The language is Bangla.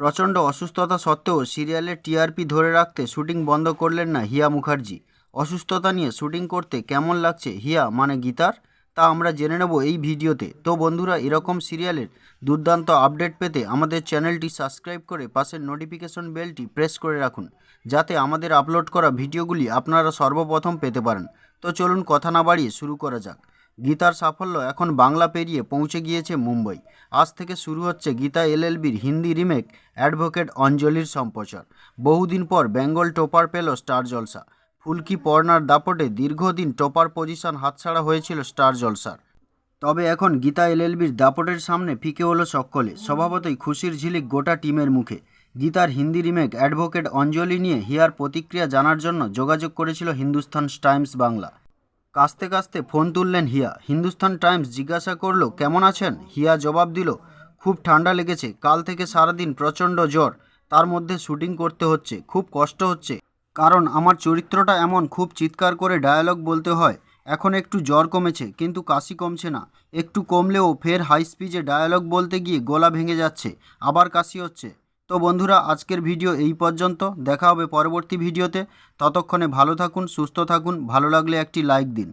প্রচণ্ড অসুস্থতা সত্ত্বেও সিরিয়ালের টিআরপি ধরে রাখতে শুটিং বন্ধ করলেন না হিয়া মুখার্জি। অসুস্থতা নিয়ে শুটিং করতে কেমন লাগছে হিয়া মানে গীতার? তা আমরা জেনে নেব এই ভিডিওতে। তো বন্ধুরা, এরকম সিরিয়ালের দুর্দান্ত আপডেট পেতে আমাদের চ্যানেলটি সাবস্ক্রাইব করে পাশের নোটিফিকেশন বেলটি প্রেস করে রাখুন, যাতে আমাদের আপলোড করা ভিডিওগুলি আপনারা সর্বপ্রথম পেতে পারেন। তো চলুন কথা না বাড়িয়ে শুরু করা যাক। গীতার সাফল্য এখন বাংলা পেরিয়ে পৌঁছে গিয়েছে মুম্বই। আজ থেকে শুরু হচ্ছে গীতা এলএলবির হিন্দি রিমেক অ্যাডভোকেট অঞ্জলির সম্প্রচার। বহুদিন পর বেঙ্গল টোপার পেল স্টার জলসা। ফুলকি পর্নার দাপটে দীর্ঘদিন টপার পজিশন হাতছাড়া হয়েছিল স্টার জলসার। তবে এখন গীতা এলএলবির দাপটের সামনে ফিকে হলো সকলে, স্বভাবতই খুশির ঝিলিক গোটা টিমের মুখে। গীতার হিন্দি রিমেক অ্যাডভোকেট অঞ্জলি নিয়ে হিয়ার প্রতিক্রিয়া জানার জন্য যোগাযোগ করেছিল হিন্দুস্তান টাইমস বাংলা। কাস্তে কাস্তে ফোন তুললেন হিয়া। হিন্দুস্তান টাইমস জিজ্ঞাসা করল, কেমন আছেন? হিয়া জবাব দিল, খুব ঠান্ডা লেগেছে। কাল থেকে সারাদিন প্রচণ্ড জ্বর। তার মধ্যে শুটিং করতে হচ্ছে। খুব কষ্ট হচ্ছে। কারণ আমার চরিত্রটা এমন, খুব চিৎকার করে ডায়ালগ বলতে হয়। এখন একটু জ্বর কমেছে, কিন্তু কাশি কমছে না। একটু কমলেও ফের হাই স্পিডে ডায়ালগ বলতে গিয়ে গলা ভেঙে যাচ্ছে। আবার কাশি হচ্ছে। তো বন্ধুরা, আজকের ভিডিও এই পর্যন্ত। দেখা হবে পরবর্তী ভিডিওতে। ততক্ষণে ভালো থাকুন, সুস্থ থাকুন। ভালো লাগলে একটি লাইক দিন।